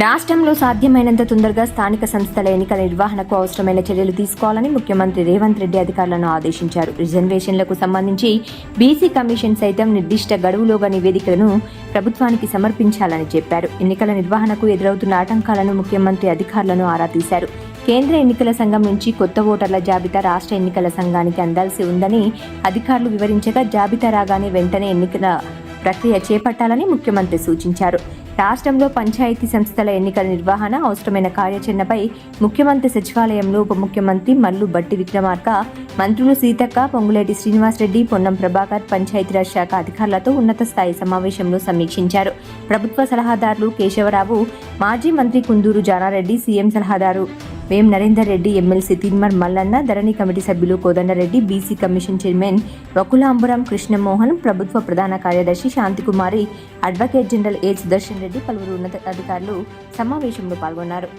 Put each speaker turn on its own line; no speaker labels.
రాష్ట్రంలో సాధ్యమైనంత తొందరగా స్థానిక సంస్థల ఎన్నికల నిర్వహణకు అవసరమైన చర్యలు తీసుకోవాలని ముఖ్యమంత్రి రేవంత్ రెడ్డి అధికారులను ఆదేశించారు. రిజర్వేషన్లకు సంబంధించి బీసీ కమిషన్ సైతం నిర్దిష్ట గడువులోగా నివేదికలను ప్రభుత్వానికి సమర్పించాలని చెప్పారు. ఎన్నికల నిర్వహణకు ఎదురవుతున్న ఆటంకాలను ముఖ్యమంత్రి అధికారులను ఆరా తీశారు. కేంద్ర ఎన్నికల సంఘం నుంచి కొత్త ఓటర్ల జాబితా రాష్ట్ర ఎన్నికల సంఘానికి అందాల్సి ఉందని అధికారులు వివరించగా జాబితా రాగానే వెంటనే ఎన్నికల ప్రక్రియ చేపట్టాలని ముఖ్యమంత్రి సూచించారు. రాష్ట్రంలో పంచాయతీ సంస్థల ఎన్నికల నిర్వహణ అవసరమైన కార్యాచరణపై ముఖ్యమంత్రి సచివాలయంలో ఉప ముఖ్యమంత్రి మల్లు బట్టి విక్రమార్క మంత్రులు సీతక్క పొంగులేటి శ్రీనివాసరెడ్డి పొన్నం ప్రభాకర్ పంచాయతీరాజ్ శాఖ అధికారులతో ఉన్నత స్థాయి సమావేశంలో సమీక్షించారు. ప్రభుత్వ సలహాదారులు కేశవరావు మాజీ మంత్రి కుందూరు జానారెడ్డి సీఎం సలహాదారు వేం నరేందర్ రెడ్డి ఎమ్మెల్సీ తిన్మర్ మల్లన్న ధరణి కమిటీ సభ్యులు Kodanda Reddy BC commission chairman Vakulabharanam Krishnamohan ప్రభుత్వ ప్రధాన కార్యదర్శి Shanti Kumari advocate general A Sudarshan Reddy పలువురు ఉన్నత అధికారులు సమావేశంలో పాల్గొన్నారు.